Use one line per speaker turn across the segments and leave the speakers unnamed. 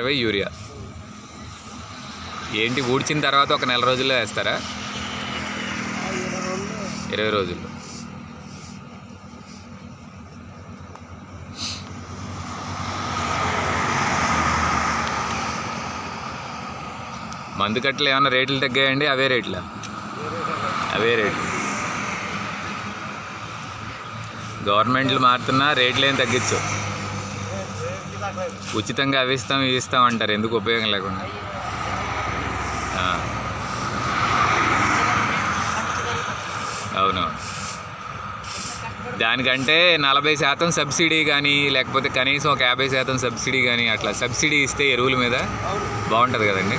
ఇరవై యూరియా. ఏంటి ఊడ్చిన తర్వాత ఒక నెల రోజుల్లో వేస్తారా?
ఇరవై రోజులు
ఇరవై రోజుల్లో. మందు కట్టలు ఏమైనా రేట్లు తగ్గాయండి? అవే రేట్లా? అవే రేట్లు. గవర్నమెంట్లు మారుతున్నా రేట్లు ఏం తగ్గించు ఉచితంగా అవి ఇస్తాం ఇవి ఇస్తాం అంటారు. ఎందుకు ఉపయోగం లేకుండా? అవును. దానికంటే నలభై శాతం సబ్సిడీ కానీ లేకపోతే కనీసం ఒక యాభై శాతం సబ్సిడీ కానీ అట్లా సబ్సిడీ ఇస్తే ఎరువుల మీద బాగుంటుంది కదండి.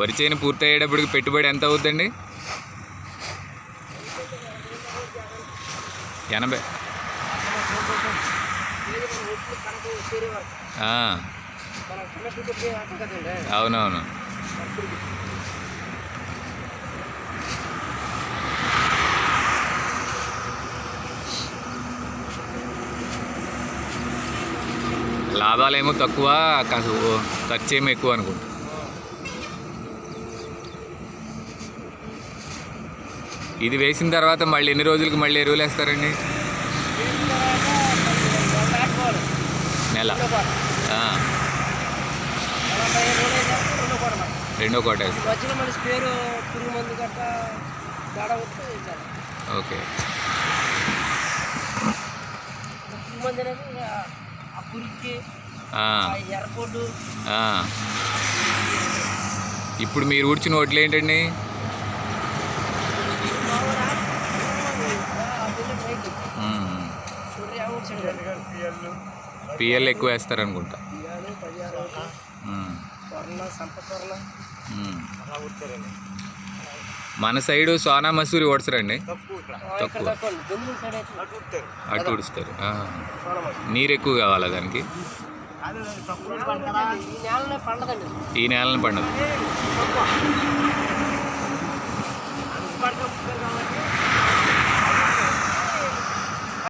వరి చేను పూర్తయ్యేటప్పటికి పెట్టుబడి ఎంత అవుతుందండి ఎనభై. అవునవును. లాభాలేమో తక్కువ కాసు ఖర్చు ఏమో ఎక్కువ అనుకుంటా. ఇది వేసిన తర్వాత మళ్ళీ ఎన్ని రోజులకి మళ్ళీ ఎరువులు వేస్తారండి? నెల.
రెండో కోట
ఓకే. ఇప్పుడు మీరు ఊడ్చిన ఓట్లు ఏంటండి పిఎల్ ఎక్కువ వేస్తారు అనుకుంటా మన సైడు సోనా మసూరి ఓడసరండి
తక్కువ అటు. సోనమసూరి.
నీరు ఎక్కువ కావాలా దానికి?
ఈ నేలను
పండదు.